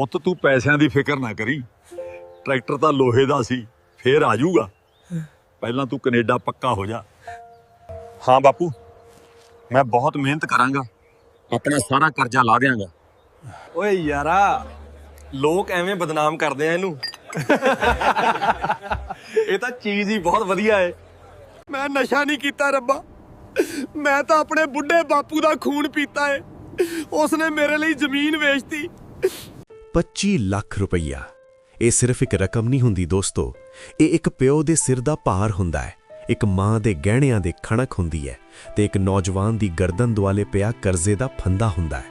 ਪੁੱਤ ਤੂੰ ਪੈਸਿਆਂ ਦੀ ਫਿਕਰ ਨਾ ਕਰੀ। ਟਰੈਕਟਰ ਤਾਂ ਲੋਹੇ ਦਾ ਸੀ ਫੇਰ ਆ ਜਾਊਗਾ। ਪਹਿਲਾਂ ਤੂੰ ਕੈਨੇਡਾ ਪੱਕਾ ਹੋ ਜਾ। ਹਾਂ ਬਾਪੂ ਮੈਂ ਬਹੁਤ ਮਿਹਨਤ ਕਰਾਂਗਾ। ਆਪਣਾ ਸਾਰਾ ਕਰਜ਼ਾ ਲਾ ਦਿਆਂਗਾ। ਓਏ ਯਾਰਾ ਲੋਕ ਐਵੇਂ ਬਦਨਾਮ ਕਰਦੇ ਆ ਇਹਨੂੰ। ਇਹ ਤਾਂ ਚੀਜ਼ ਹੀ ਬਹੁਤ ਵਧੀਆ ਏ। ਮੈਂ ਨਸ਼ਾ ਨਹੀਂ ਕੀਤਾ ਰੱਬਾ। ਮੈਂ ਤਾਂ ਆਪਣੇ ਬੁੱਢੇ ਬਾਪੂ ਦਾ ਖੂਨ ਪੀਤਾ ਏ। ਉਸਨੇ ਮੇਰੇ ਲਈ ਜ਼ਮੀਨ ਵੇਚਤੀ। 25 ਲੱਖ ਰੁਪਈਆ। ਇਹ ਸਿਰਫ ਇੱਕ ਰਕਮ ਨਹੀਂ ਹੁੰਦੀ ਦੋਸਤੋ। ਇਹ ਇੱਕ ਪਿਓ ਦੇ ਸਿਰ ਦਾ ਭਾਰ ਹੁੰਦਾ ਹੈ। ਇੱਕ ਮਾਂ ਦੇ ਗਹਿਣਿਆਂ ਦੇ ਖਣਕ ਹੁੰਦੀ ਹੈ ਤੇ ਇੱਕ ਨੌਜਵਾਨ ਦੀ ਗਰਦਨ ਦੁਆਲੇ ਪਿਆ ਕਰਜ਼ੇ ਦਾ ਫੰਦਾ ਹੁੰਦਾ ਹੈ।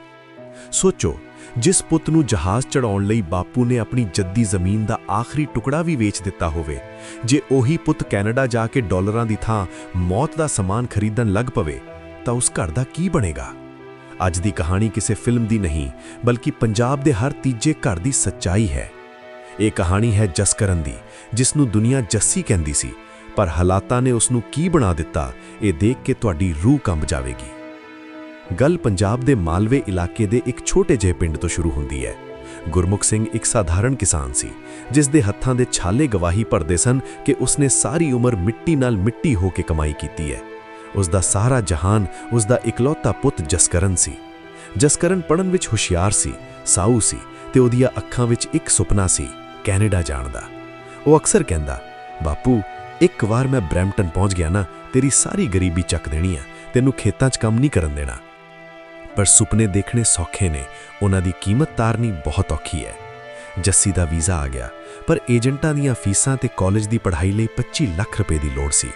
ਸੋਚੋ, ਜਿਸ ਪੁੱਤ ਨੂੰ ਜਹਾਜ਼ ਚੜਾਉਣ ਲਈ ਬਾਪੂ ਨੇ ਆਪਣੀ ਜੱਦੀ ਜ਼ਮੀਨ ਦਾ ਆਖਰੀ ਟੁਕੜਾ ਵੀ ਵੇਚ ਦਿੱਤਾ ਹੋਵੇ, ਜੇ ਉਹੀ ਪੁੱਤ ਕੈਨੇਡਾ ਜਾ ਕੇ ਡਾਲਰਾਂ ਦੀ ਥਾਂ ਮੌਤ ਦਾ ਸਮਾਨ ਖਰੀਦਣ ਲੱਗ ਪਵੇ, ਤਾਂ ਉਸ ਘਰ ਦਾ ਕੀ ਬਣੇਗਾ? ਅੱਜ ਦੀ ਕਹਾਣੀ ਕਿਸੇ ਫਿਲਮ ਦੀ ਨਹੀਂ, ਬਲਕਿ ਪੰਜਾਬ ਦੇ ਹਰ ਤੀਜੇ ਘਰ ਦੀ ਸੱਚਾਈ ਹੈ। ਇਹ ਕਹਾਣੀ ਹੈ ਜਸਕਰਨ ਦੀ, ਜਿਸ ਨੂੰ ਦੁਨੀਆ ਜੱਸੀ ਕਹਿੰਦੀ ਸੀ, ਪਰ ਹਾਲਾਤਾਂ ਨੇ ਉਸ ਨੂੰ ਕੀ ਬਣਾ ਦਿੱਤਾ, ਇਹ ਦੇਖ ਕੇ ਤੁਹਾਡੀ ਰੂਹ ਕੰਬ ਜਾਵੇਗੀ। ਗੱਲ ਪੰਜਾਬ ਦੇ ਮਾਲਵੇ ਇਲਾਕੇ ਦੇ ਇੱਕ ਛੋਟੇ ਜਿਹੇ ਪਿੰਡ ਤੋਂ ਸ਼ੁਰੂ ਹੁੰਦੀ ਹੈ। ਗੁਰਮੁਖ ਸਿੰਘ ਇੱਕ ਸਾਧਾਰਨ ਕਿਸਾਨ ਸੀ, ਜਿਸ ਦੇ ਹੱਥਾਂ ਦੇ ਛਾਲੇ ਗਵਾਹੀ ਭਰਦੇ ਸਨ ਕਿ ਉਸਨੇ ਸਾਰੀ ਉਮਰ ਮਿੱਟੀ ਨਾਲ ਮਿੱਟੀ ਹੋ ਕੇ ਕਮਾਈ ਕੀਤੀ ਹੈ। ਉਸ ਦਾ ਸਾਰਾ ਜਹਾਨ ਉਸ ਦਾ ਇਕਲੌਤਾ ਪੁੱਤ ਜਸਕਰਨ ਸੀ। ਜਸਕਰਨ ਪੜਨ ਵਿੱਚ ਹੁਸ਼ਿਆਰ ਸੀ, ਸਾਊ ਸੀ ਤੇ ਉਹਦੀਆਂ ਅੱਖਾਂ ਵਿੱਚ ਇੱਕ ਸੁਪਨਾ ਸੀ, ਕੈਨੇਡਾ ਜਾਣ ਦਾ। ਉਹ ਅਕਸਰ ਕਹਿੰਦਾ, ਬਾਪੂ, ਇੱਕ ਵਾਰ ਮੈਂ ਬ੍ਰੈਂਪਟਨ ਪਹੁੰਚ ਗਿਆ ਨਾ, ਤੇਰੀ ਸਾਰੀ ਗਰੀਬੀ ਚੱਕ ਦੇਣੀ ਆ, ਤੈਨੂੰ ਖੇਤਾਂ 'ਚ ਕੰਮ ਨਹੀਂ ਕਰਨ ਦੇਣਾ। ਪਰ ਸੁਪਨੇ ਦੇਖਣੇ ਸੌਖੇ ਨੇ, ਉਹਨਾਂ ਦੀ ਕੀਮਤ ਤਾਰਨੀ ਬਹੁਤ ਔਖੀ ਹੈ। ਜੱਸੀ ਦਾ ਵੀਜ਼ਾ ਆ ਗਿਆ, ਪਰ ਏਜੰਟਾਂ ਦੀਆਂ ਫੀਸਾਂ ਤੇ ਕਾਲਜ ਦੀ ਪੜ੍ਹਾਈ ਲਈ 25 ਲੱਖ ਰੁਪਏ ਦੀ ਲੋੜ ਸੀ।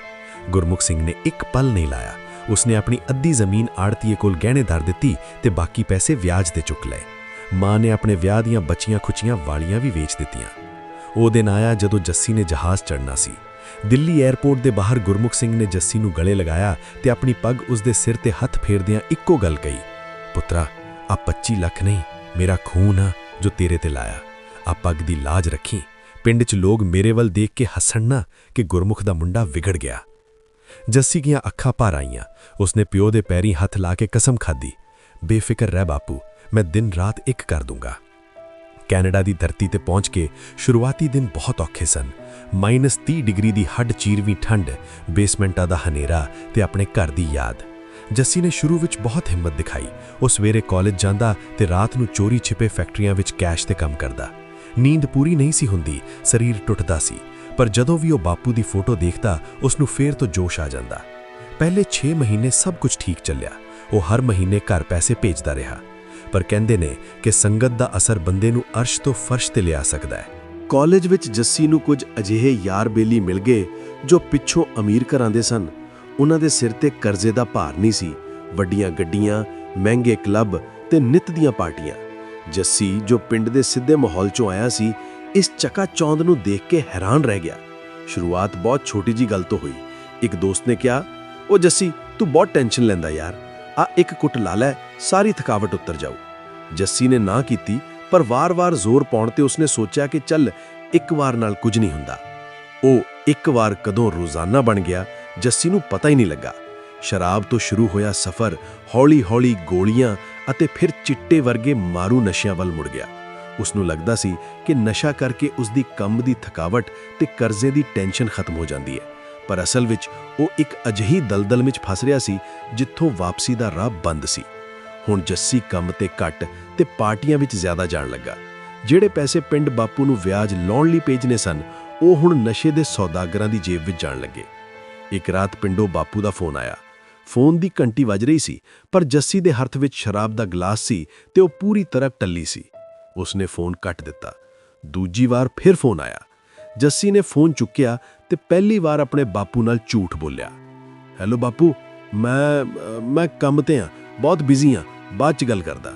ਗੁਰਮੁਖ ਸਿੰਘ ਨੇ ਇੱਕ ਪਲ ਨਹੀਂ ਲਾਇਆ। ਉਸਨੇ ਆਪਣੀ ਅੱਧੀ ਜ਼ਮੀਨ ਆੜਤੀਏ ਕੋਲ ਗਹਿਣੇ ਧਰ ਦਿੱਤੀ ਤੇ ਬਾਕੀ ਪੈਸੇ ਵਿਆਜ ਤੇ ਚੁੱਕ ਲਏ। ਮਾਂ ਨੇ ਆਪਣੇ ਵਿਆਹ ਦੀਆਂ ਬਚੀਆਂ ਖੁਚੀਆਂ ਵਾਲੀਆਂ ਵੀ ਵੇਚ ਦਿੱਤੀਆਂ। ਉਹ ਦਿਨ ਆਇਆ ਜਦੋਂ ਜੱਸੀ ਨੇ ਜਹਾਜ਼ ਚੜ੍ਹਨਾ ਸੀ। ਦਿੱਲੀ 에ਅਰਪੋਰਟ ਦੇ ਬਾਹਰ ਗੁਰਮੁਖ ਸਿੰਘ ਨੇ ਜੱਸੀ ਨੂੰ ਗਲੇ ਲਗਾਇਆ ਤੇ ਆਪਣੀ ਪੱਗ ਉਸ ਦੇ ਸਿਰ ਤੇ ਹੱਥ ਫੇਰਦਿਆਂ ਇੱਕੋ ਗੱਲ ਕਹੀ, ਪੁੱਤਰਾ ਆ 25 ਲੱਖ ਨਹੀਂ, ਮੇਰਾ ਖੂਨ ਆ ਜੋ ਤੇਰੇ ਤੇ ਲਾਇਆ। ਆ ਪੱਗ ਦੀ ਲਾਜ ਰੱਖੀ। ਪਿੰਡ 'ਚ ਲੋਕ ਮੇਰੇ ਵੱਲ ਦੇਖ ਕੇ ਹੱਸਣ ਨਾ ਕਿ ਗੁਰਮੁਖ ਦਾ ਮੁੰਡਾ ਵਿਗੜ ਗਿਆ। ਜੱਸੀ ਦੀਆਂ ਅੱਖਾਂ ਭਰ ਆਈਆਂ। ਉਸਨੇ ਪਿਓ ਦੇ ਪੈਰੀ ਹੱਥ ਲਾ ਕੇ ਕਸਮ ਖਾਦੀ ਬੇਫਿਕਰ ਰਹਿ ਬਾਪੂ, ਮੈਂ ਦਿਨ ਰਾਤ ਇੱਕ ਕਰ ਦੂੰਗਾ। ਕੈਨੇਡਾ ਦੀ ਧਰਤੀ ਤੇ ਪਹੁੰਚ ਕੇ ਸ਼ੁਰੂਆਤੀ ਦਿਨ ਬਹੁਤ ਔਖੇ ਸਨ। -30 ਡਿਗਰੀ ਦੀ ਹੱਡ ਚੀਰਵੀਂ ਠੰਡ, ਬੇਸਮੈਂਟਾਂ ਦਾ ਹਨੇਰਾ ਤੇ ਆਪਣੇ ਘਰ ਦੀ ਯਾਦ। ਜੱਸੀ ਨੇ ਸ਼ੁਰੂ ਵਿੱਚ ਬਹੁਤ ਹਿੰਮਤ ਦਿਖਾਈ। ਉਹ ਸਵੇਰੇ ਕਾਲਜ ਜਾਂਦਾ ਤੇ ਰਾਤ ਨੂੰ ਚੋਰੀ ਛਿਪੇ ਫੈਕਟਰੀਆਂ ਵਿੱਚ ਕੈਸ਼ ਤੇ ਕੰਮ ਕਰਦਾ। ਨੀਂਦ ਪੂਰੀ ਨਹੀਂ ਸੀ ਹੁੰਦੀ, ਸਰੀਰ ਟੁੱਟਦਾ ਸੀ। ਪਰ ਜਦੋਂ ਵੀ ਉਹ ਬਾਪੂ ਦੀ ਫੋਟੋ ਦੇਖਦਾ ਉਸ ਨੂੰ ਫੇਰ ਤੋਂ ਜੋਸ਼ ਆ ਜਾਂਦਾ। ਪਹਿਲੇ 6 ਮਹੀਨੇ ਸਭ ਕੁਝ ਠੀਕ ਚੱਲਿਆ। ਉਹ ਹਰ ਮਹੀਨੇ ਘਰ ਪੈਸੇ ਭੇਜਦਾ ਰਿਹਾ। ਪਰ ਕਹਿੰਦੇ ਨੇ ਕਿ ਸੰਗਤ ਦਾ ਅਸਰ ਬੰਦੇ ਨੂੰ ਅਰਸ਼ ਤੋਂ ਫਰਸ਼ ਤੇ ਲਿਆ ਸਕਦਾ ਹੈ। ਕਾਲਜ ਵਿੱਚ ਜੱਸੀ ਨੂੰ ਕੁਝ ਅਜਿਹੇ ਯਾਰ ਬੇਲੀ ਮਿਲ ਗਏ, ਜੋ ਪਿੱਛੋਂ ਅਮੀਰ ਘਰਾਂ ਦੇ ਸਨ। ਉਹਨਾਂ ਦੇ ਸਿਰ ਤੇ ਕਰਜ਼ੇ ਦਾ ਭਾਰ ਨਹੀਂ ਸੀ। ਵੱਡੀਆਂ ਗੱਡੀਆਂ, ਮਹਿੰਗੇ ਕਲੱਬ ਤੇ ਨਿਤ ਦੀਆਂ ਪਾਰਟੀਆਂ। ਜੱਸੀ ਜੋ ਪਿੰਡ ਦੇ ਸਿੱਧੇ ਮਾਹੌਲ ਚੋਂ ਆਇਆ ਸੀ ਇਸ ਚਕਾ ਚੌਂਦ ਨੂੰ ਦੇਖ ਕੇ ਹੈਰਾਨ ਰਹਿ ਗਿਆ। ਸ਼ੁਰੂਆਤ ਬਹੁਤ ਛੋਟੀ ਜੀ ਗੱਲ ਤੋਂ ਹੋਈ। ਇੱਕ ਦੋਸਤ ਨੇ ਕਿਹਾ, ਉਹ ਜੱਸੀ, ਤੂੰ ਬਹੁਤ ਟੈਨਸ਼ਨ ਲੈਂਦਾ ਯਾਰ। ਆ ਇੱਕ ਕੁੱਟ ਲਾ ਲੈ, ਸਾਰੀ ਥਕਾਵਟ ਉਤਰ ਜਾਊ। ਜੱਸੀ ਨੇ ਨਾ ਕੀਤੀ, ਪਰ ਵਾਰ-ਵਾਰ ਜ਼ੋਰ ਪਾਉਣ ਤੇ ਉਸਨੇ ਸੋਚਿਆ ਕਿ ਚੱਲ, ਇੱਕ ਵਾਰ ਨਾਲ ਕੁਝ ਨਹੀਂ ਹੁੰਦਾ। ਉਹ ਇੱਕ ਵਾਰ ਕਦੋਂ ਰੋਜ਼ਾਨਾ ਬਣ ਗਿਆ, ਜੱਸੀ ਨੂੰ ਪਤਾ ਹੀ ਨਹੀਂ ਲੱਗਾ। ਸ਼ਰਾਬ ਤੋਂ ਸ਼ੁਰੂ ਹੋਇਆ ਸਫ਼ਰ, ਹੌਲੀ-ਹੌਲੀ ਗੋਲੀਆਂ ਅਤੇ ਫਿਰ ਚਿੱਟੇ ਵਰਗੇ ਮਾਰੂ ਨਸ਼ਿਆਂ ਵੱਲ ਮੁੜ ਗਿਆ। ਉਸ ਨੂੰ ਲੱਗਦਾ ਸੀ ਕਿ ਨਸ਼ਾ ਕਰਕੇ ਉਸ ਦੀ ਕੰਮ ਦੀ ਥਕਾਵਟ ਤੇ ਕਰਜ਼ੇ ਦੀ ਟੈਨਸ਼ਨ ਖਤਮ ਹੋ ਜਾਂਦੀ ਹੈ। ਪਰ ਅਸਲ ਵਿੱਚ ਉਹ ਇੱਕ ਅਜਿਹੀ ਦਲਦਲ ਵਿੱਚ ਫਸ ਰਿਹਾ ਸੀ ਜਿੱਥੋਂ ਵਾਪਸੀ ਦਾ ਰਾਹ ਬੰਦ ਸੀ। ਹੁਣ ਜੱਸੀ ਕੰਮ ਤੇ ਘੱਟ ਤੇ ਪਾਰਟੀਆਂ ਵਿੱਚ ਜ਼ਿਆਦਾ ਜਾਣ ਲੱਗਾ। ਜਿਹੜੇ ਪੈਸੇ ਪਿੰਡ ਬਾਪੂ ਨੂੰ ਵਿਆਜ ਲਾਉਣ ਲਈ ਭੇਜਨੇ ਸਨ, ਉਹ ਹੁਣ ਨਸ਼ੇ ਦੇ ਸੌਦਾਗਰਾਂ ਦੀ ਜੇਬ ਵਿੱਚ ਜਾਣ ਲੱਗੇ। ਇੱਕ ਰਾਤ ਪਿੰਡੋਂ ਬਾਪੂ ਦਾ ਫੋਨ ਆਇਆ। ਫੋਨ ਦੀ ਘੰਟੀ ਵੱਜ ਰਹੀ ਸੀ, ਪਰ ਜੱਸੀ ਦੇ ਹੱਥ ਵਿੱਚ ਸ਼ਰਾਬ ਦਾ ਗਲਾਸ ਸੀ ਤੇ ਉਹ ਪੂਰੀ ਤਰ੍ਹਾਂ ਟੱਲੀ ਸੀ। ਉਸਨੇ ਫੋਨ ਕੱਟ ਦਿੱਤਾ। ਦੂਜੀ ਵਾਰ ਫਿਰ ਫੋਨ ਆਇਆ। ਜੱਸੀ ਨੇ ਫੋਨ ਚੁੱਕਿਆ ਤੇ ਪਹਿਲੀ ਵਾਰ ਆਪਣੇ ਬਾਪੂ ਨਾਲ ਝੂਠ ਬੋਲਿਆ। ਹੈਲੋ ਬਾਪੂ, ਮੈਂ ਮੈਂ ਕੰਮ ਤੇ ਆ, ਬਹੁਤ ਬਿਜ਼ੀ ਆ, ਬਾਅਦ ਚ ਗੱਲ ਕਰਦਾ।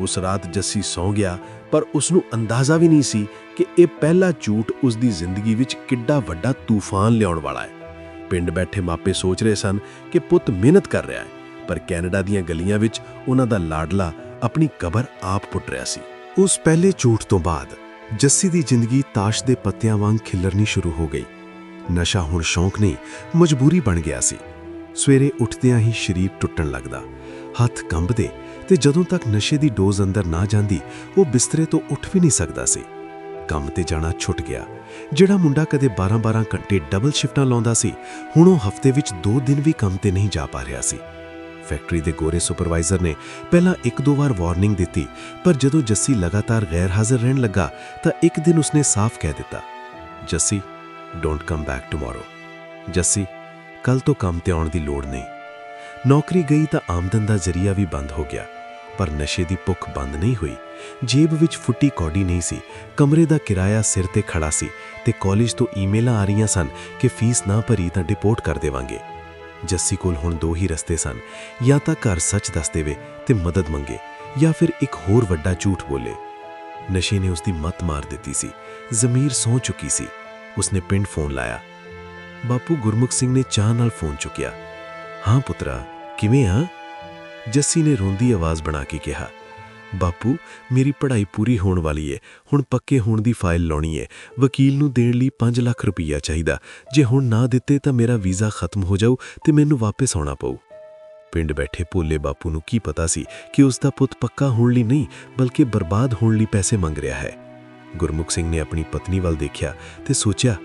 ਉਸ ਰਾਤ ਜੱਸੀ ਸੌਂ ਗਿਆ, ਪਰ ਉਸ ਨੂੰ ਅੰਦਾਜ਼ਾ ਵੀ ਨਹੀਂ ਸੀ ਕਿ ਇਹ ਪਹਿਲਾ ਝੂਠ ਉਸ ਦੀ ਜ਼ਿੰਦਗੀ ਵਿੱਚ ਕਿੱਡਾ ਵੱਡਾ ਤੂਫਾਨ ਲਿਆਉਣ ਵਾਲਾ ਹੈ। ਪਿੰਡ ਬੈਠੇ ਮਾਪੇ ਸੋਚ ਰਹੇ ਸਨ ਕਿ ਪੁੱਤ ਮਿਹਨਤ ਕਰ ਰਿਹਾ ਹੈ, ਪਰ ਕੈਨੇਡਾ ਦੀਆਂ ਗਲੀਆਂ ਵਿੱਚ ਉਹਨਾਂ ਦਾ ਲਾਡਲਾ ਆਪਣੀ ਕਬਰ ਆਪ ਪੁੱਟ ਰਿਹਾ ਸੀ। ਉਸ ਪਹਿਲੇ ਝੂਠ ਤੋਂ ਬਾਅਦ ਜੱਸੀ ਦੀ ਜ਼ਿੰਦਗੀ ਤਾਸ਼ ਦੇ ਪੱਤਿਆਂ ਵਾਂਗ ਖਿਲਰਨੀ ਸ਼ੁਰੂ ਹੋ ਗਈ। ਨਸ਼ਾ ਹੁਣ ਸ਼ੌਂਕ ਨਹੀਂ, ਮਜਬੂਰੀ ਬਣ ਗਿਆ ਸੀ। ਸਵੇਰੇ ਉੱਠਦਿਆਂ ਹੀ ਸਰੀਰ ਟੁੱਟਣ ਲੱਗਦਾ। ਹੱਥ ਕੰਬਦੇ ਤੇ ਜਦੋਂ ਤੱਕ ਨਸ਼ੇ ਦੀ ਡੋਜ਼ ਅੰਦਰ ਨਾ ਜਾਂਦੀ, ਉਹ ਬਿਸਤਰੇ ਤੋਂ ਉੱਠ ਵੀ ਨਹੀਂ ਸਕਦਾ ਸੀ। ਕੰਮ ਤੇ ਜਾਣਾ ਛੁੱਟ ਗਿਆ। ਜਿਹੜਾ ਮੁੰਡਾ ਕਦੇ 12-12 ਘੰਟੇ ਡਬਲ ਸ਼ਿਫਟਾਂ ਲਾਉਂਦਾ ਸੀ, ਹੁਣ ਉਹ ਹਫ਼ਤੇ ਵਿੱਚ 2 ਦਿਨ ਵੀ ਕੰਮ ਤੇ ਨਹੀਂ ਜਾ ਪਾ ਰਿਹਾ ਸੀ। ਫੈਕਟਰੀ ਦੇ ਗੋਰੇ ਸੁਪਰਵਾਈਜ਼ਰ ਨੇ ਪਹਿਲਾਂ ਇੱਕ ਦੋ ਵਾਰ ਵਾਰਨਿੰਗ ਦਿੱਤੀ, ਪਰ ਜਦੋਂ ਜੱਸੀ ਲਗਾਤਾਰ ਗੈਰ ਹਾਜ਼ਰ ਰਹਿਣ ਲੱਗਾ, ਤਾਂ ਇੱਕ ਦਿਨ ਉਸਨੇ ਸਾਫ਼ ਕਹਿ ਦਿੱਤਾ, Jassi don't come back tomorrow Jassi, ਕੱਲ ਤੋਂ ਕੰਮ ਤੇ ਆਉਣ ਦੀ ਲੋੜ ਨਹੀਂ। ਨੌਕਰੀ ਗਈ ਤਾਂ ਆਮਦਨ ਦਾ ਜ਼ਰੀਆ ਵੀ ਬੰਦ ਹੋ ਗਿਆ, ਪਰ ਨਸ਼ੇ ਦੀ ਭੁੱਖ ਬੰਦ ਨਹੀਂ ਹੋਈ। ਜੇਬ ਵਿੱਚ ਫੁੱਟੀ ਕੌਡੀ ਨਹੀਂ ਸੀ, ਕਮਰੇ ਦਾ ਕਿਰਾਇਆ ਸਿਰ ਤੇ ਖੜਾ ਸੀ ਤੇ ਕਾਲਜ ਤੋਂ ਈਮੇਲਾਂ ਆ ਰਹੀਆਂ ਸਨ ਕਿ ਫੀਸ ਨਾ ਭਰੀ ਤਾਂ ਡਿਪੋਰਟ ਕਰ ਦੇਵਾਂਗੇ। ਜੱਸੀ ਕੋਲ ਹੁਣ ਦੋ ਹੀ ਰਸਤੇ ਸਨ। ਜਾਂ ਤਾਂ ਘਰ ਸੱਚ ਦੱਸ ਦੇਵੇ ਤੇ ਮਦਦ ਮੰਗੇ, ਜਾਂ ਫਿਰ ਇੱਕ ਹੋਰ ਵੱਡਾ ਝੂਠ ਬੋਲੇ। ਨਸ਼ੇ ਨੇ ਉਸ ਦੀ ਮੱਤ ਮਾਰ ਦਿੱਤੀ ਸੀ। ਜ਼ਮੀਰ ਸੌ ਚੁੱਕੀ ਸੀ। ਉਸਨੇ ਪਿੰਡ ਫੋਨ ਲਾਇਆ। ਬਾਪੂ ਗੁਰਮੁਖ ਸਿੰਘ ਨੇ ਚਾਹ ਨਾਲ ਫੋਨ ਚੁੱਕਿਆ। ਹਾਂ ਪੁੱਤਰਾ, ਕਿਵੇਂ ਆ? ਜੱਸੀ ਨੇ ਰੋਂਦੀ ਆਵਾਜ਼ ਬਣਾ ਕੇ ਕਿਹਾ। ਬਾਪੂ, ਮੇਰੀ ਪੜ੍ਹਾਈ ਪੂਰੀ ਹੋਣ ਵਾਲੀ ਏ। ਹੁਣ ਪੱਕੇ ਹੋਣ ਦੀ ਫਾਈਲ ਲਾਉਣੀ ਏ। ਵਕੀਲ ਨੂੰ ਦੇਣ ਲਈ 5 ਲੱਖ ਰੁਪਈਆ ਚਾਹੀਦਾ। ਜੇ ਹੁਣ ਨਾ ਦਿੱਤੇ ਤਾਂ ਮੇਰਾ ਵੀਜ਼ਾ ਖਤਮ ਹੋ ਜਾਊ ਤੇ ਮੈਨੂੰ ਵਾਪਸ ਆਉਣਾ ਪਊ। ਪਿੰਡ ਬੈਠੇ ਭੋਲੇ ਬਾਪੂ ਨੂੰ ਕੀ ਪਤਾ ਸੀ ਕਿ ਉਸ ਦਾ ਪੁੱਤ ਪੱਕਾ ਹੋਣ ਲਈ ਨਹੀਂ, ਬਲਕਿ ਬਰਬਾਦ ਹੋਣ ਲਈ ਪੈਸੇ ਮੰਗ ਰਿਹਾ ਹੈ। ਗੁਰਮੁਖ ਸਿੰਘ ਨੇ ਆਪਣੀ ਪਤਨੀ ਵੱਲ ਦੇਖਿਆ ਤੇ ਸੋਚਿਆ,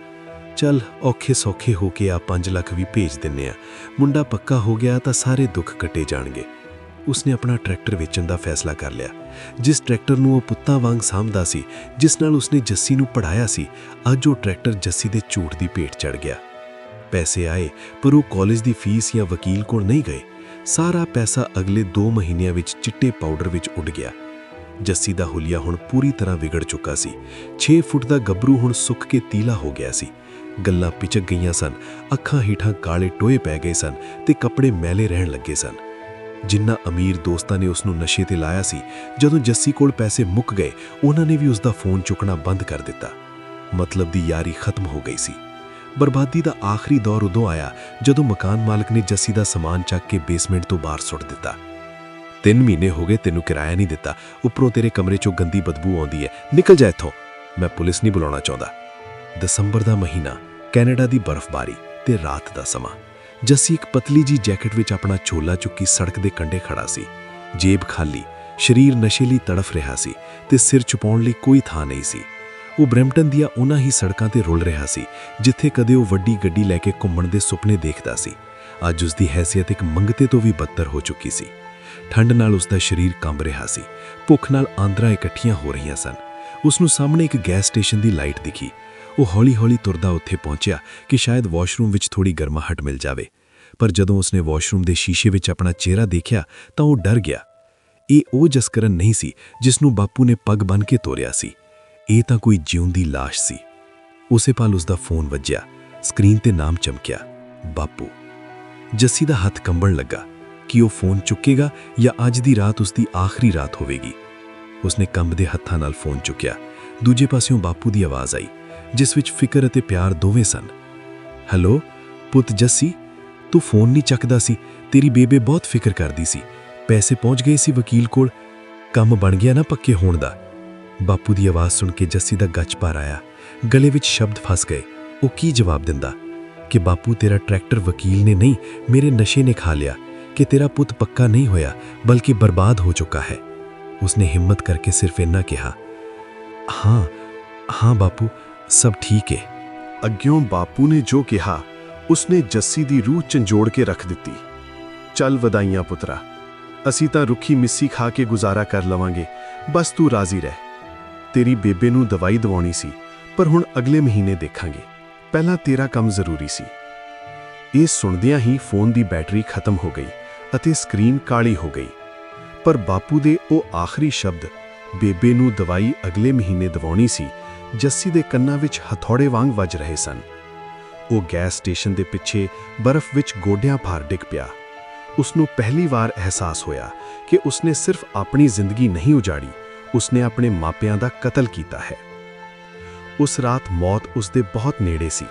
ਚੱਲ ਔਖੇ ਸੌਖੇ ਹੋ ਕੇ ਆ 5 ਲੱਖ ਵੀ ਭੇਜ ਦਿੰਨੇ ਆ। ਮੁੰਡਾ ਪੱਕਾ ਹੋ ਗਿਆ ਤਾਂ ਸਾਰੇ ਦੁੱਖ ਕੱਟੇ ਜਾਣਗੇ। ਉਸਨੇ ਆਪਣਾ ਟਰੈਕਟਰ ਵੇਚਣ ਦਾ ਫੈਸਲਾ ਕਰ ਲਿਆ। ਜਿਸ ਟਰੈਕਟਰ ਨੂੰ ਉਹ ਪੁੱਤਾਂ ਵਾਂਗ ਸਾਂਭਦਾ ਸੀ, ਜਿਸ ਨਾਲ ਉਸਨੇ ਜੱਸੀ ਨੂੰ ਪੜਾਇਆ ਸੀ, ਅੱਜ ਉਹ ਟਰੈਕਟਰ ਜੱਸੀ ਦੇ ਝੂਠ ਦੀ ਭੇਟ ਚੜ ਗਿਆ। ਪੈਸੇ ਆਏ, ਪਰ ਉਹ ਕਾਲਜ ਦੀ ਫੀਸ ਜਾਂ ਵਕੀਲ ਕੋਲ ਨਹੀਂ ਗਏ। ਸਾਰਾ ਪੈਸਾ ਅਗਲੇ 2 ਮਹੀਨਿਆਂ ਵਿੱਚ ਚਿੱਟੇ ਪਾਊਡਰ ਵਿੱਚ ਉੱਡ ਗਿਆ। ਜੱਸੀ ਦਾ ਹੁਲੀਆ ਹੁਣ ਪੂਰੀ ਤਰ੍ਹਾਂ ਵਿਗੜ ਚੁੱਕਾ ਸੀ। 6 ਫੁੱਟ ਦਾ ਗੱਭਰੂ ਹੁਣ ਸੁੱਕ ਕੇ ਤੀਲਾ ਹੋ ਗਿਆ ਸੀ। ਗੱਲਾਂ ਪਿਚਕ ਗਈਆਂ ਸਨ, ਅੱਖਾਂ ਹੀਠਾਂ ਕਾਲੇ ਟੋਏ ਪੈ ਗਏ ਸਨ ਤੇ ਕੱਪੜੇ ਮੈਲੇ ਰਹਿਣ ਲੱਗੇ ਸਨ। ਜਿੰਨਾ ਅਮੀਰ ਦੋਸਤਾਂ ਨੇ ਉਸ ਨੂੰ ਨਸ਼ੇ ਤੇ ਲਾਇਆ ਸੀ, ਜਦੋਂ ਜੱਸੀ ਕੋਲ ਪੈਸੇ ਮੁੱਕ ਗਏ, ਉਹਨਾਂ ਨੇ ਵੀ ਉਸ ਦਾ ਫੋਨ ਚੁੱਕਣਾ ਬੰਦ ਕਰ ਦਿੱਤਾ। ਮਤਲਬ ਦੀ ਯਾਰੀ ਖਤਮ ਹੋ ਗਈ ਸੀ। ਬਰਬਾਦੀ ਦਾ ਆਖਰੀ ਦੌਰ ਉਦੋਂ ਆਇਆ, ਜਦੋਂ ਮਕਾਨ ਮਾਲਕ ਨੇ ਜੱਸੀ ਦਾ ਸਮਾਨ ਚੱਕ ਕੇ ਬੇਸਮੈਂਟ ਤੋਂ ਬਾਹਰ ਸੁੱਟ ਦਿੱਤਾ। ਤਿੰਨ ਮਹੀਨੇ ਹੋ ਗਏ, ਤੈਨੂੰ ਕਿਰਾਇਆ ਨਹੀਂ ਦਿੱਤਾ। ਉੱਪਰੋਂ ਤੇਰੇ ਕਮਰੇ 'ਚੋਂ ਗੰਦੀ ਬਦਬੂ ਆਉਂਦੀ ਹੈ। ਨਿਕਲ ਜਾ ਇੱਥੋਂ। ਮੈਂ ਪੁਲਿਸ ਨਹੀਂ ਬੁਲਾਉਣਾ ਚਾਹੁੰਦਾ। ਦਸੰਬਰ ਦਾ ਮਹੀਨਾ, ਕੈਨੇਡਾ ਦੀ ਬਰਫ਼ਬਾਰੀ ਤੇ ਰਾਤ ਦਾ ਸਮਾਂ। ਜੱਸੀ ਇੱਕ ਪਤਲੀ ਜੀ ਜੈਕਟ ਵਿੱਚ ਆਪਣਾ ਝੋਲਾ ਚੁੱਕੀ ਸੜਕ ਦੇ ਕੰਢੇ ਖੜਾ ਸੀ। ਜੇਬ ਖਾਲੀ, ਸਰੀਰ ਨਸ਼ੇ ਲਈ ਤੜਫ ਰਿਹਾ ਸੀ ਤੇ ਸਿਰ ਛੁਪਾਉਣ ਲਈ ਕੋਈ ਥਾਂ ਨਹੀਂ ਸੀ। ਉਹ ਬ੍ਰੈਂਪਟਨ ਦੀਆਂ ਉਹਨਾਂ ਹੀ ਸੜਕਾਂ ਤੇ ਰੁਲ ਰਿਹਾ ਸੀ, ਜਿੱਥੇ ਕਦੇ ਉਹ ਵੱਡੀ ਗੱਡੀ ਲੈ ਕੇ ਘੁੰਮਣ ਦੇ ਸੁਪਨੇ ਦੇਖਦਾ ਸੀ। ਅੱਜ ਉਸ ਦੀ ਹੈਸੀਅਤ ਇੱਕ ਮੰਗਤੇ ਤੋਂ ਵੀ ਬੱਤਰ ਹੋ ਚੁੱਕੀ ਸੀ। ਠੰਡ ਨਾਲ ਉਸ ਦਾ ਸਰੀਰ ਕੰਬ ਰਿਹਾ ਸੀ। ਭੁੱਖ ਨਾਲ ਆਂਦਰਾਂ ਇਕੱਠੀਆਂ ਹੋ ਰਹੀਆਂ ਸਨ। ਉਸ ਨੂੰ ਸਾਹਮਣੇ ਇੱਕ ਗੈਸ ਸਟੇਸ਼ਨ ਦੀ ਲਾਈਟ ਦਿਖੀ। ਉਹ ਹੌਲੀ-ਹੌਲੀ ਤੁਰਦਾ ਉੱਥੇ ਪਹੁੰਚਿਆ ਕਿ ਸ਼ਾਇਦ ਵਾਸ਼ਰੂਮ ਵਿੱਚ ਥੋੜੀ ਗਰਮਾਹਟ ਮਿਲ ਜਾਵੇ। ਪਰ ਜਦੋਂ ਉਸਨੇ ਵਾਸ਼ਰੂਮ ਦੇ ਸ਼ੀਸ਼ੇ ਵਿੱਚ ਆਪਣਾ ਚਿਹਰਾ ਦੇਖਿਆ ਤਾਂ ਉਹ ਡਰ ਗਿਆ। ਇਹ ਉਹ ਜਸਕਰਨ ਨਹੀਂ ਸੀ ਜਿਸ ਨੂੰ ਬਾਪੂ ਨੇ ਪੱਗ ਬੰਨ ਕੇ ਤੋਰਿਆ ਸੀ। ਇਹ ਤਾਂ ਕੋਈ ਜਿਉਂਦੀ ਲਾਸ਼ ਸੀ। ਉਸੇ ਪਲ ਉਸ ਦਾ ਫੋਨ ਵੱਜਿਆ। ਸਕਰੀਨ ਤੇ ਨਾਮ ਚਮਕਿਆ। ਬਾਪੂ। ਜੱਸੀ ਦਾ ਹੱਥ ਕੰਬਣ ਲੱਗਾ ਕਿ ਉਹ ਫੋਨ ਚੁੱਕੇਗਾ ਜਾਂ ਅੱਜ ਦੀ ਰਾਤ ਉਸ ਦੀ ਆਖਰੀ ਰਾਤ ਹੋਵੇਗੀ। ਉਸਨੇ ਕੰਬਦੇ ਹੱਥਾਂ ਨਾਲ ਫੋਨ ਚੁੱਕਿਆ। ਦੂਜੇ ਪਾਸਿਓਂ ਬਾਪੂ ਦੀ ਆਵਾਜ਼ ਆਈ। ਜਿਸ ਵਿੱਚ ਫਿਕਰ ਅਤੇ ਪਿਆਰ ਦੋਵੇਂ ਸਨ। ਹੈਲੋ, ਪੁੱਤ ਜੱਸੀ, ਤੂੰ ਫੋਨ ਨਹੀਂ ਚੱਕਦਾ ਸੀ। ਤੇਰੀ ਬੇਬੇ ਬਹੁਤ ਫਿਕਰ ਕਰਦੀ ਸੀ। ਪੈਸੇ ਪਹੁੰਚ ਗਏ ਸੀ ਵਕੀਲ ਕੋਲ। ਕੰਮ ਬਣ ਗਿਆ ਨਾ ਪੱਕੇ ਹੋਣ ਦਾ। ਬਾਪੂ ਦੀ ਆਵਾਜ਼ ਸੁਣ ਕੇ ਜੱਸੀ ਦਾ ਗੱਚ ਭਰ ਆਇਆ। ਗਲੇ ਵਿੱਚ ਸ਼ਬਦ ਫਸ ਗਏ। ਉਹ ਕੀ ਜਵਾਬ ਦਿੰਦਾ? ਕਿ ਬਾਪੂ ਤੇਰਾ ਟਰੈਕਟਰ ਵਕੀਲ ਨੇ ਨਹੀਂ, ਮੇਰੇ ਨਸ਼ੇ ਨੇ ਖਾ ਲਿਆ। ਕਿ ਤੇਰਾ ਪੁੱਤ ਪੱਕਾ ਨਹੀਂ ਹੋਇਆ, ਬਲਕਿ ਬਰਬਾਦ ਹੋ ਚੁੱਕਾ ਹੈ। ਉਸਨੇ ਹਿੰਮਤ ਕਰਕੇ ਸਿਰਫ ਇੰਨਾ ਕਿਹਾ। ਹਾਂ ਹਾਂ ਬਾਪੂ ਸਭ ਠੀਕ ਹੈ ਅੱਗਿਓਂ ਬਾਪੂ ਨੇ ਜੋ ਕਿਹਾ, ਉਸਨੇ ਜੱਸੀ ਦੀ ਰੂਹ ਝੰਜੋੜ ਕੇ ਰੱਖ ਦਿੱਤੀ। ਚੱਲ ਵਧਾਈਆਂ ਪੁੱਤਰਾ, ਅਸੀਂ ਤਾਂ ਰੁੱਖੀ ਮਿੱਸੀ ਖਾ ਕੇ ਗੁਜ਼ਾਰਾ ਕਰ ਲਵਾਂਗੇ, ਬਸ ਤੂੰ ਰਾਜ਼ੀ ਰਹਿ। ਤੇਰੀ ਬੇਬੇ ਨੂੰ ਦਵਾਈ ਦਵਾਉਣੀ ਸੀ, ਪਰ ਹੁਣ ਅਗਲੇ ਮਹੀਨੇ ਦੇਖਾਂਗੇ। ਪਹਿਲਾਂ ਤੇਰਾ ਕੰਮ ਜ਼ਰੂਰੀ ਸੀ। ਇਹ ਸੁਣਦਿਆਂ ਹੀ ਫੋਨ ਦੀ ਬੈਟਰੀ ਖਤਮ ਹੋ ਗਈ ਅਤੇ ਸਕਰੀਨ ਕਾਲੀ ਹੋ ਗਈ। ਪਰ ਬਾਪੂ ਦੇ ਉਹ ਆਖਰੀ ਸ਼ਬਦ, ਬੇਬੇ ਨੂੰ ਦਵਾਈ ਅਗਲੇ ਮਹੀਨੇ ਦਵਾਉਣੀ ਸੀ ਜੱਸੀ ਦੇ ਕੰਨਾਂ ਵਿੱਚ ਹਥੌੜੇ ਵਾਂਗ ਵੱਜ ਰਹੇ ਸਨ। ਉਹ ਗੈਸ ਸਟੇਸ਼ਨ ਦੇ ਪਿੱਛੇ ਬਰਫ਼ ਵਿੱਚ ਗੋਡਿਆਂ ਭਾਰ ਡਿੱਗ ਪਿਆ। ਉਸ ਨੂੰ ਪਹਿਲੀ ਵਾਰ ਅਹਿਸਾਸ ਹੋਇਆ ਕਿ ਉਸਨੇ ਸਿਰਫ ਆਪਣੀ ਜ਼ਿੰਦਗੀ ਨਹੀਂ ਉਜਾੜੀ, ਉਸਨੇ ਆਪਣੇ ਮਾਪਿਆਂ ਦਾ ਕਤਲ ਕੀਤਾ ਹੈ। ਉਸ ਰਾਤ ਮੌਤ ਉਸ ਦੇ ਬਹੁਤ ਨੇੜੇ ਸੀ।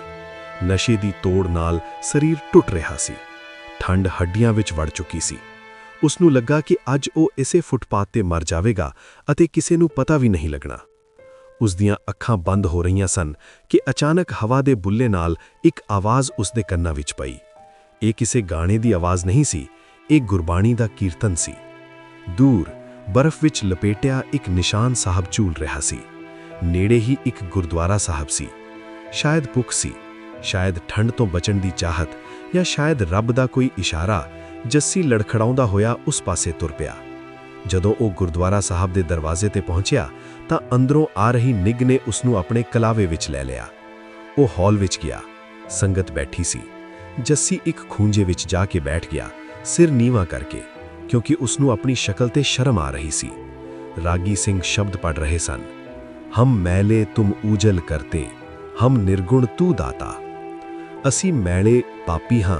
ਨਸ਼ੇ ਦੀ ਤੋੜ ਨਾਲ ਸਰੀਰ ਟੁੱਟ ਰਿਹਾ ਸੀ। ਠੰਡ ਹੱਡੀਆਂ ਵਿੱਚ ਵੜ ਚੁੱਕੀ ਸੀ। ਉਸ ਨੂੰ ਲੱਗਾ ਕਿ ਅੱਜ ਉਹ ਇਸੇ ਫੁੱਟਪਾਥ ਤੇ ਮਰ ਜਾਵੇਗਾ ਅਤੇ ਕਿਸੇ ਨੂੰ ਪਤਾ ਵੀ ਨਹੀਂ ਲੱਗਣਾ। ਉਸ ਦੀਆਂ ਅੱਖਾਂ ਬੰਦ ਹੋ ਰਹੀਆਂ ਸਨ ਕਿ ਅਚਾਨਕ ਹਵਾ ਦੇ ਬੁੱਲੇ ਨਾਲ ਇੱਕ ਆਵਾਜ਼ ਉਸ ਦੇ ਕੰਨਾਂ ਵਿੱਚ ਪਈ। ਇਹ ਕਿਸੇ ਗਾਣੇ ਦੀ ਆਵਾਜ਼ ਨਹੀਂ ਸੀ, ਇਹ ਗੁਰਬਾਣੀ ਦਾ ਕੀਰਤਨ ਸੀ। ਦੂਰ, ਬਰਫ਼ ਵਿੱਚ ਲਪੇਟਿਆ ਇੱਕ ਨਿਸ਼ਾਨ ਸਾਹਿਬ ਝੂਲ ਰਿਹਾ ਸੀ। ਨੇੜੇ ਹੀ ਇੱਕ ਗੁਰਦੁਆਰਾ ਸਾਹਿਬ ਸੀ। ਸ਼ਾਇਦ ਭੁੱਖ ਸੀ, ਸ਼ਾਇਦ ਠੰਡ ਤੋਂ ਬਚਣ ਦੀ ਚਾਹਤ ਜਾਂ ਸ਼ਾਇਦ ਰੱਬ ਦਾ ਕੋਈ ਇਸ਼ਾਰਾ ਜੱਸੀ ਲੜਖੜਾਉਂਦਾ ਹੋਇਆ ਉਸ ਪਾਸੇ ਤੁਰ ਪਿਆ। ਜਦੋਂ ਉਹ ਗੁਰਦੁਆਰਾ ਸਾਹਿਬ ਦੇ ਦਰਵਾਜ਼ੇ ਤੇ ਪਹੁੰਚਿਆ, ਤਾਂ ਅੰਦਰੋਂ ਆ ਰਹੀ ਨਿੱਘ ਨੇ ਉਸ ਨੂੰ ਆਪਣੇ ਕਲਾਵੇ ਵਿੱਚ ਲੈ ਲਿਆ। ਉਹ ਹਾਲ ਵਿੱਚ ਗਿਆ। ਸੰਗਤ ਬੈਠੀ ਸੀ। ਜੱਸੀ ਇੱਕ ਖੂੰਜੇ ਵਿੱਚ ਜਾ ਕੇ ਬੈਠ ਗਿਆ, ਸਿਰ ਨੀਵਾ ਕਰਕੇ, ਕਿਉਂਕਿ ਉਸ ਨੂੰ ਆਪਣੀ ਸ਼ਕਲ ਤੇ ਸ਼ਰਮ ਆ ਰਹੀ ਸੀ। ਰਾਗੀ ਸਿੰਘ ਸ਼ਬਦ ਪੜ ਰਹੇ ਸਨ। ਹਮ ਮੈਲੇ ਤੁਮ ਊਜਲ ਕਰਤੇ, ਹਮ ਨਿਰਗੁਣ ਤੂੰ ਦਾਤਾ। ਅਸੀਂ ਮੈਲੇ ਪਾਪੀ ਹਾਂ,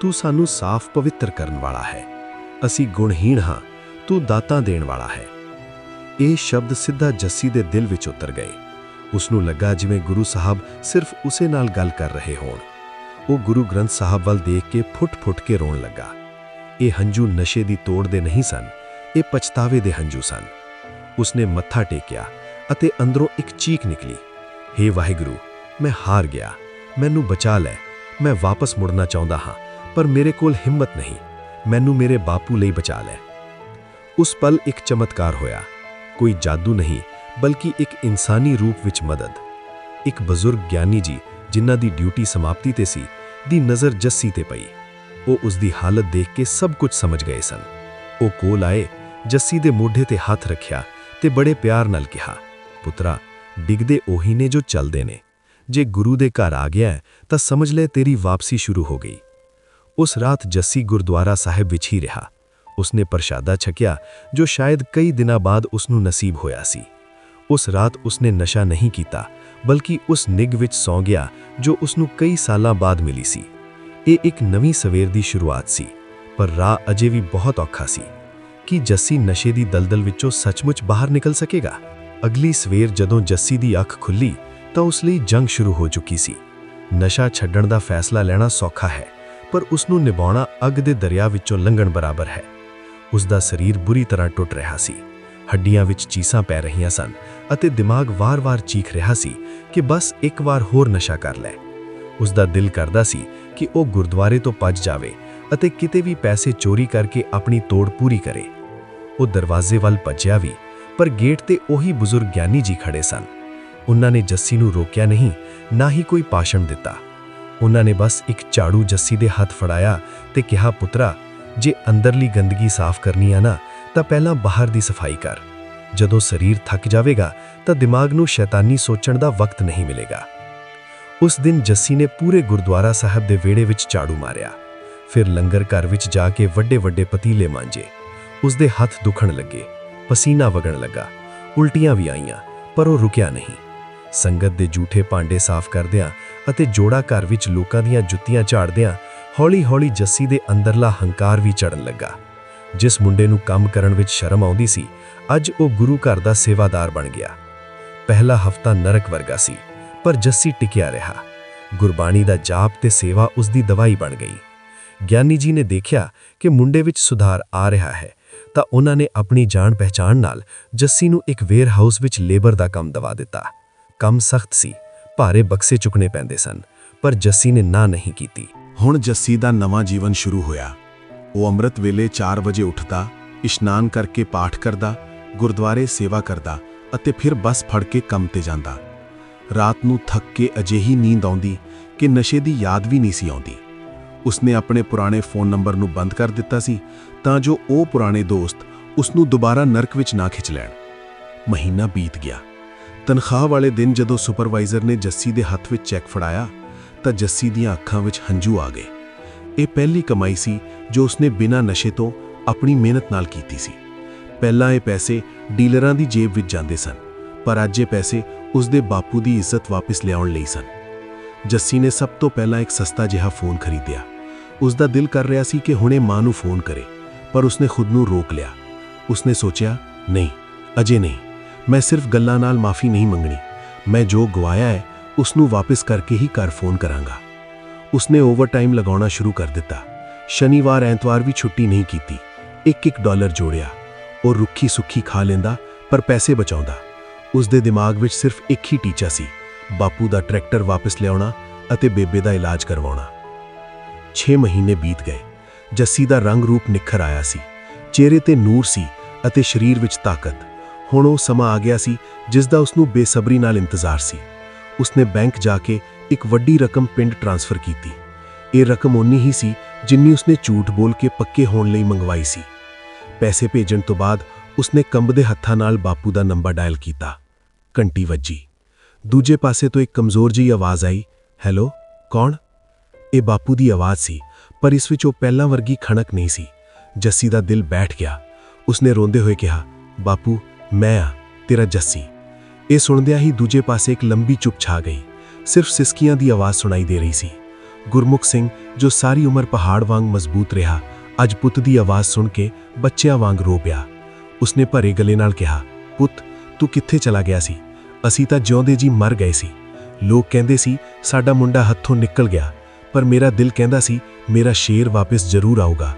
ਤੂੰ ਸਾਨੂੰ ਸਾਫ਼ ਪਵਿੱਤਰ ਕਰਨ ਵਾਲਾ ਹੈ। ਅਸੀਂ ਗੁਣਹੀਣ ਹਾਂ ਤੂੰ ਦਾਤਾ ਦੇਣ ਵਾਲਾ ਹੈ। ਇਹ ਸ਼ਬਦ ਸਿੱਧਾ ਜੱਸੀ ਦੇ ਦਿਲ ਵਿੱਚ ਉਤਰ ਗਏ। ਉਸ ਨੂੰ ਲੱਗਾ ਜਿਵੇਂ ਗੁਰੂ ਸਾਹਿਬ ਸਿਰਫ ਉਸੇ ਨਾਲ ਗੱਲ ਕਰ ਰਹੇ ਹੋਣ। ਉਹ ਗੁਰੂ ਗ੍ਰੰਥ ਸਾਹਿਬ ਵੱਲ ਦੇਖ ਕੇ ਫੁੱਟ-ਫੁੱਟ ਕੇ ਰੋਣ ਲੱਗਾ। ਇਹ ਹੰਝੂ ਨਸ਼ੇ ਦੀ ਤੋੜ ਦੇ ਨਹੀਂ ਸਨ, ਇਹ ਪਛਤਾਵੇ ਦੇ ਹੰਝੂ ਸਨ। ਉਸਨੇ ਮੱਥਾ ਟੇਕਿਆ ਅਤੇ ਅੰਦਰੋਂ ਇੱਕ ਚੀਕ ਨਿਕਲੀ। ਹੇ ਵਾਹਿਗੁਰੂ, ਮੈਂ ਹਾਰ ਗਿਆ। ਮੈਨੂੰ ਬਚਾ ਲੈ। ਮੈਂ ਵਾਪਸ ਮੁੜਨਾ ਚਾਹੁੰਦਾ ਹਾਂ, ਪਰ ਮੇਰੇ ਕੋਲ ਹਿੰਮਤ ਨਹੀਂ। ਮੈਨੂੰ ਮੇਰੇ ਬਾਪੂ ਲਈ ਬਚਾ ਲੈ। ਉਸ ਪਲ ਇੱਕ ਚਮਤਕਾਰ ਹੋਇਆ। ਕੋਈ ਜਾਦੂ ਨਹੀਂ, ਬਲਕਿ ਇੱਕ ਇਨਸਾਨੀ ਰੂਪ ਵਿੱਚ ਮਦਦ। ਇੱਕ ਬਜ਼ੁਰਗ ਗਿਆਨੀ ਜੀ, ਜਿਨ੍ਹਾਂ ਦੀ ਡਿਊਟੀ ਸਮਾਪਤੀ ਤੇ ਸੀ, ਦੀ ਨਜ਼ਰ ਜੱਸੀ ਤੇ ਪਈ। ਉਹ ਉਸ ਦੀ ਹਾਲਤ ਦੇਖ ਕੇ ਸਭ ਕੁਝ ਸਮਝ ਗਏ ਸਨ। ਉਹ ਕੋਲ ਆਏ, ਜੱਸੀ ਦੇ ਮੋਢੇ ਤੇ ਹੱਥ ਰੱਖਿਆ ਤੇ ਬੜੇ ਪਿਆਰ ਨਾਲ ਕਿਹਾ, ਪੁੱਤਰਾ, ਡਿੱਗਦੇ ਉਹੀ ਨੇ ਜੋ ਚੱਲਦੇ ਨੇ। ਜੇ ਗੁਰੂ ਦੇ ਘਰ ਆ ਗਿਆ ਤਾਂ ਸਮਝ ਲੈ ਤੇਰੀ ਵਾਪਸੀ ਸ਼ੁਰੂ ਹੋ ਗਈ। ਉਸ ਰਾਤ ਜੱਸੀ ਗੁਰਦੁਆਰਾ ਸਾਹਿਬ ਵਿੱਚ ਹੀ ਰਿਹਾ। ਉਸਨੇ ਪ੍ਰਸ਼ਾਦਾ ਛਕਿਆ, ਜੋ ਸ਼ਾਇਦ ਕਈ ਦਿਨਾਂ ਬਾਅਦ ਉਸ ਨੂੰ ਨਸੀਬ ਹੋਇਆ ਸੀ। ਉਸ ਰਾਤ ਉਸਨੇ ਨਸ਼ਾ ਨਹੀਂ ਕੀਤਾ, ਬਲਕਿ ਉਸ ਨਿਗ ਵਿੱਚ ਸੌਂ ਗਿਆ, ਜੋ ਉਸ ਨੂੰ ਕਈ ਸਾਲਾਂ ਬਾਅਦ ਮਿਲੀ ਸੀ। ਇਹ ਇੱਕ ਨਵੀਂ ਸਵੇਰ ਦੀ ਸ਼ੁਰੂਆਤ ਸੀ, ਪਰ ਰਾਹ ਅਜੇ ਵੀ ਬਹੁਤ ਔਖਾ ਸੀ। ਕਿ ਜੱਸੀ ਨਸ਼ੇ ਦੀ ਦਲਦਲ ਵਿੱਚੋਂ ਸੱਚਮੁੱਚ ਬਾਹਰ ਨਿਕਲ ਸਕੇਗਾ? ਅਗਲੀ ਸਵੇਰ ਜਦੋਂ ਜੱਸੀ ਦੀ ਅੱਖ ਖੁੱਲੀ, ਤਾਂ ਉਸ ਲਈ ਜੰਗ ਸ਼ੁਰੂ ਹੋ ਚੁੱਕੀ ਸੀ। ਨਸ਼ਾ ਛੱਡਣ ਦਾ ਫੈਸਲਾ ਲੈਣਾ ਸੌਖਾ ਹੈ, ਪਰ ਉਸ ਨੂੰ ਨਿਭਾਉਣਾ ਅੱਗ ਦੇ ਦਰਿਆ ਵਿੱਚੋਂ ਲੰਘਣ ਬਰਾਬਰ ਹੈ। ਉਸ ਦਾ ਸਰੀਰ ਬੁਰੀ ਤਰ੍ਹਾਂ ਟੁੱਟ ਰਿਹਾ ਸੀ। ਹੱਡੀਆਂ ਵਿੱਚ ਚੀਸਾਂ ਪੈ ਰਹੀਆਂ ਸਨ ਅਤੇ ਦਿਮਾਗ ਵਾਰ-ਵਾਰ ਚੀਖ ਰਿਹਾ ਸੀ ਕਿ ਬਸ ਇੱਕ ਵਾਰ ਹੋਰ ਨਸ਼ਾ ਕਰ ਲੈ। ਉਸ ਦਾ ਦਿਲ ਕਰਦਾ ਸੀ ਕਿ ਉਹ ਗੁਰਦੁਆਰੇ ਤੋਂ ਭੱਜ ਜਾਵੇ ਅਤੇ ਕਿਤੇ ਵੀ ਪੈਸੇ ਚੋਰੀ ਕਰਕੇ ਆਪਣੀ ਤੋੜ ਪੂਰੀ ਕਰੇ। ਉਹ ਦਰਵਾਜ਼ੇ ਵੱਲ ਭੱਜਿਆ ਵੀ, ਪਰ ਗੇਟ ਤੇ ਉਹੀ ਬਜ਼ੁਰਗ ਗਿਆਨੀ ਜੀ ਖੜੇ ਸਨ। ਉਹਨਾਂ ਨੇ ਜੱਸੀ ਨੂੰ ਰੋਕਿਆ ਨਹੀਂ, ਨਾ ਹੀ ਕੋਈ ਪਾਸ਼ਣ ਦਿੱਤਾ। ਉਹਨਾਂ ਨੇ ਬਸ ਇੱਕ ਝਾੜੂ ਜੱਸੀ ਦੇ ਹੱਥ ਫੜਾਇਆ ਤੇ ਕਿਹਾ, ਪੁੱਤਰਾ ਜੇ ਅੰਦਰਲੀ ਗੰਦਗੀ ਸਾਫ਼ ਕਰਨੀ ਆ ਨਾ, ਤਾਂ ਪਹਿਲਾਂ ਬਾਹਰ ਦੀ ਸਫ਼ਾਈ ਕਰ। ਜਦੋਂ ਸਰੀਰ ਥੱਕ ਜਾਵੇਗਾ, ਤਾਂ ਦਿਮਾਗ ਨੂੰ ਸ਼ੈਤਾਨੀ ਸੋਚਣ ਦਾ ਵਕਤ ਨਹੀਂ ਮਿਲੇਗਾ। ਉਸ ਦਿਨ ਜੱਸੀ ਨੇ ਪੂਰੇ ਗੁਰਦੁਆਰਾ ਸਾਹਿਬ ਦੇ ਵਿਹੜੇ ਵਿੱਚ ਝਾੜੂ ਮਾਰਿਆ। ਫਿਰ ਲੰਗਰ ਘਰ ਵਿੱਚ ਜਾ ਕੇ ਵੱਡੇ ਵੱਡੇ ਪਤੀਲੇ ਮਾਂਜੇ। ਉਸ ਦੇ ਹੱਥ ਦੁਖਣ ਲੱਗੇ, ਪਸੀਨਾ ਵਗਣ ਲੱਗਾ। ਉਲਟੀਆਂ ਵੀ ਆਈਆਂ, ਪਰ ਉਹ ਰੁਕਿਆ ਨਹੀਂ। ਸੰਗਤ ਦੇ ਝੂਠੇ ਭਾਂਡੇ ਸਾਫ਼ ਕਰਦਿਆਂ ਅਤੇ ਜੋੜਾ ਘਰ ਵਿੱਚ ਲੋਕਾਂ ਦੀਆਂ ਜੁੱਤੀਆਂ ਝਾੜਦਿਆਂ ਹੌਲੀ-ਹੌਲੀ ਜੱਸੀ ਦੇ ਅੰਦਰਲਾ ਹੰਕਾਰ ਵੀ ਚੜਨ ਲੱਗਾ। ਜਿਸ ਮੁੰਡੇ ਨੂੰ ਕੰਮ ਕਰਨ ਵਿੱਚ ਸ਼ਰਮ ਆਉਂਦੀ ਸੀ, ਅੱਜ ਉਹ ਗੁਰੂ ਘਰ ਦਾ ਸੇਵਾਦਾਰ ਬਣ ਗਿਆ। ਪਹਿਲਾ ਹਫਤਾ ਨਰਕ ਵਰਗਾ ਸੀ, ਪਰ ਜੱਸੀ ਟਿਕਿਆ ਰਿਹਾ। ਗੁਰਬਾਣੀ ਦਾ ਜਾਪ ਤੇ ਸੇਵਾ ਉਸ ਦੀ ਦਵਾਈ ਬਣ ਗਈ। ਗਿਆਨੀ ਜੀ ਨੇ ਦੇਖਿਆ ਕਿ ਮੁੰਡੇ ਵਿੱਚ ਸੁਧਾਰ ਆ ਰਿਹਾ ਹੈ, ਤਾਂ ਉਹਨਾਂ ਨੇ ਆਪਣੀ ਜਾਣ ਪਹਿਚਾਣ ਨਾਲ ਜੱਸੀ ਨੂੰ ਇੱਕ ਵੇਅਰ ਹਾਊਸ ਵਿੱਚ ਲੇਬਰ ਦਾ ਕੰਮ ਦਵਾ ਦਿੱਤਾ। ਕੰਮ ਸਖਤ ਸੀ, ਭਾਰੇ ਬਕਸੇ ਚੁੱਕਣੇ ਪੈਂਦੇ ਸਨ, ਪਰ ਜੱਸੀ ਨੇ ਨਾ ਨਹੀਂ ਕੀਤੀ। ਹੁਣ ਜੱਸੀ ਦਾ ਨਵਾਂ ਜੀਵਨ ਸ਼ੁਰੂ ਹੋਇਆ। ਉਹ ਅੰਮ੍ਰਿਤ ਵੇਲੇ 4 ਵਜੇ ਉੱਠਦਾ, ਇਸ਼ਨਾਨ ਕਰਕੇ ਪਾਠ ਕਰਦਾ, ਗੁਰਦੁਆਰੇ ਸੇਵਾ ਕਰਦਾ ਅਤੇ ਫਿਰ ਬੱਸ ਫੜ ਕੇ ਕੰਮ ਤੇ ਜਾਂਦਾ। ਰਾਤ ਨੂੰ ਥੱਕ ਕੇ ਅਜਿਹੀ ਨੀਂਦ ਆਉਂਦੀ ਕਿ ਨਸ਼ੇ ਦੀ ਯਾਦ ਵੀ ਨਹੀਂ ਸੀ ਆਉਂਦੀ। ਉਸਨੇ ਆਪਣੇ ਪੁਰਾਣੇ ਫੋਨ ਨੰਬਰ ਨੂੰ ਬੰਦ ਕਰ ਦਿੱਤਾ ਸੀ ਤਾਂ ਜੋ ਉਹ ਪੁਰਾਣੇ ਦੋਸਤ ਉਸ ਨੂੰ ਦੁਬਾਰਾ ਨਰਕ ਵਿੱਚ ਨਾ ਖਿੱਚ ਲੈਣ। ਮਹੀਨਾ ਬੀਤ ਗਿਆ। ਤਨਖਾਹ ਵਾਲੇ ਦਿਨ ਜਦੋਂ ਸੁਪਰਵਾਈਜ਼ਰ ਨੇ ਜੱਸੀ ਦੇ ਹੱਥ ਵਿੱਚ ਚੈੱਕ ਫੜਾਇਆ ਤਾਂ ਜੱਸੀ ਦੀਆਂ ਅੱਖਾਂ ਵਿੱਚ ਹੰਝੂ ਆ ਗਏ। ਇਹ ਪਹਿਲੀ ਕਮਾਈ ਸੀ ਜੋ ਉਸਨੇ ਬਿਨਾਂ ਨਸ਼ੇ ਤੋਂ ਆਪਣੀ ਮਿਹਨਤ ਨਾਲ ਕੀਤੀ ਸੀ। ਪਹਿਲਾਂ ਇਹ ਪੈਸੇ ਡੀਲਰਾਂ ਦੀ ਜੇਬ ਵਿੱਚ ਜਾਂਦੇ ਸਨ, ਪਰ ਅੱਜ ਇਹ ਪੈਸੇ ਉਸਦੇ ਬਾਪੂ ਦੀ ਇੱਜ਼ਤ ਵਾਪਸ ਲਿਆਉਣ ਲਈ ਸਨ। ਜੱਸੀ ਨੇ ਸਭ ਤੋਂ ਪਹਿਲਾਂ ਇੱਕ ਸਸਤਾ ਜਿਹਾ ਫੋਨ ਖਰੀਦਿਆ। ਉਸ ਦਾ ਦਿਲ ਕਰ ਰਿਹਾ ਸੀ ਕਿ ਹੁਣੇ ਮਾਂ ਨੂੰ ਫੋਨ ਕਰੇ, ਪਰ ਉਸਨੇ ਖੁਦ ਨੂੰ ਰੋਕ ਲਿਆ। ਉਸਨੇ ਸੋਚਿਆ, ਨਹੀਂ, ਅਜੇ ਨਹੀਂ। ਮੈਂ ਸਿਰਫ ਗੱਲਾਂ ਨਾਲ ਮਾਫੀ ਨਹੀਂ ਮੰਗਣੀ। ਮੈਂ ਜੋ ਗਵਾਇਆ ਹੈ ਉਸ ਨੂੰ ਵਾਪਸ ਕਰਕੇ ਹੀ ਘਰ ਫੋਨ ਕਰਾਂਗਾ। ਉਸਨੇ ਓਵਰਟਾਈਮ ਲਗਾਉਣਾ ਸ਼ੁਰੂ ਕਰ ਦਿੱਤਾ। ਸ਼ਨੀਵਾਰ, ਐਤਵਾਰ ਵੀ ਛੁੱਟੀ ਨਹੀਂ ਕੀਤੀ। ਇੱਕ ਇੱਕ ਡਾਲਰ ਜੋੜਿਆ। ਉਹ ਰੁੱਖੀ ਸੁੱਖੀ ਖਾ ਲੈਂਦਾ, ਪਰ ਪੈਸੇ ਬਚਾਉਂਦਾ। ਉਸ ਦੇ ਦਿਮਾਗ ਵਿੱਚ ਸਿਰਫ ਇੱਕ ਹੀ ਟੀਚਾ ਸੀ। ਬਾਪੂ ਦਾ ਟਰੈਕਟਰ ਵਾਪਸ ਲਿਆਉਣਾ ਅਤੇ ਬੇਬੇ ਦਾ ਇਲਾਜ ਕਰਵਾਉਣਾ। 6 ਮਹੀਨੇ ਬੀਤ ਗਏ। ਜੱਸੀ ਦਾ ਰੰਗ ਰੂਪ ਨਿਖਰ ਆਇਆ ਸੀ। ਚਿਹਰੇ ਤੇ ਨੂਰ ਸੀ ਅਤੇ ਸਰੀਰ ਵਿੱਚ ਤਾਕਤ। ਹੁਣ ਉਹ ਸਮਾਂ ਆ ਗਿਆ ਸੀ, ਜਿਸ ਦਾ ਉਸ ਨੂੰ ਬੇਸਬਰੀ ਨਾਲ ਇੰਤਜ਼ਾਰ ਸੀ। ਉਸਨੇ ਬੈਂਕ ਜਾ ਕੇ ਇੱਕ ਵੱਡੀ ਰਕਮ ਪਿੰਡ ਟ੍ਰਾਂਸਫਰ ਕੀਤੀ। ਇਹ ਰਕਮ ਉਨੀ ਹੀ ਸੀ ਜਿੰਨੀ ਉਸਨੇ ਝੂਠ ਬੋਲ ਕੇ ਪੱਕੇ ਹੋਣ ਲਈ ਮੰਗਵਾਈ ਸੀ। ਪੈਸੇ ਭੇਜਣ ਤੋਂ ਬਾਅਦ ਉਸਨੇ ਕੰਬਦੇ ਹੱਥਾਂ ਨਾਲ ਬਾਪੂ ਦਾ ਨੰਬਰ ਡਾਇਲ ਕੀਤਾ। ਘੰਟੀ ਵੱਜੀ। ਦੂਜੇ ਪਾਸੇ ਤੋਂ ਇੱਕ ਕਮਜ਼ੋਰ ਜਿਹੀ ਆਵਾਜ਼ ਆਈ, ਹੈਲੋ, ਕੌਣ? ਇਹ ਬਾਪੂ ਦੀ ਆਵਾਜ਼ ਸੀ, ਪਰ ਇਸ ਵਿੱਚ ਉਹ ਪਹਿਲਾਂ ਵਰਗੀ ਖਣਕ ਨਹੀਂ ਸੀ। ਜੱਸੀ ਦਾ ਦਿਲ ਬੈਠ ਗਿਆ। ਉਸਨੇ ਰੋਂਦੇ ਹੋਏ ਕਿਹਾ, ਬਾਪੂ, ਮੈਂ ਆ, ਤੇਰਾ ਜੱਸੀ। ਇਹ ਸੁਣਦਿਆਂ ਹੀ ਦੂਜੇ ਪਾਸੇ ਇੱਕ ਲੰਬੀ ਚੁੱਪ ਛਾ ਗਈ। ਸਿਰਫ ਸਿਸਕੀਆਂ ਦੀ ਆਵਾਜ਼ ਸੁਣਾਈ ਦੇ ਰਹੀ ਸੀ। ਗੁਰਮੁਖ ਸਿੰਘ, ਜੋ ਸਾਰੀ ਉਮਰ ਪਹਾੜ ਵਾਂਗ ਮਜ਼ਬੂਤ ਰਿਹਾ, ਅੱਜ ਪੁੱਤ ਦੀ ਆਵਾਜ਼ ਸੁਣ ਕੇ ਬੱਚਿਆਂ ਵਾਂਗ ਰੋ ਪਿਆ। ਉਸਨੇ ਭਰੇ ਗਲੇ ਨਾਲ ਕਿਹਾ, ਪੁੱਤ, ਤੂੰ ਕਿੱਥੇ ਚਲਾ ਗਿਆ ਸੀ? ਅਸੀਂ ਤਾਂ ਜਿਉਂਦੇ ਜੀ ਮਰ ਗਏ ਸੀ। ਲੋਕ ਕਹਿੰਦੇ ਸੀ, ਸਾਡਾ ਮੁੰਡਾ ਹੱਥੋਂ ਨਿਕਲ ਗਿਆ, ਪਰ ਮੇਰਾ ਦਿਲ ਕਹਿੰਦਾ ਸੀ, ਮੇਰਾ ਸ਼ੇਰ ਵਾਪਸ ਜ਼ਰੂਰ ਆਊਗਾ।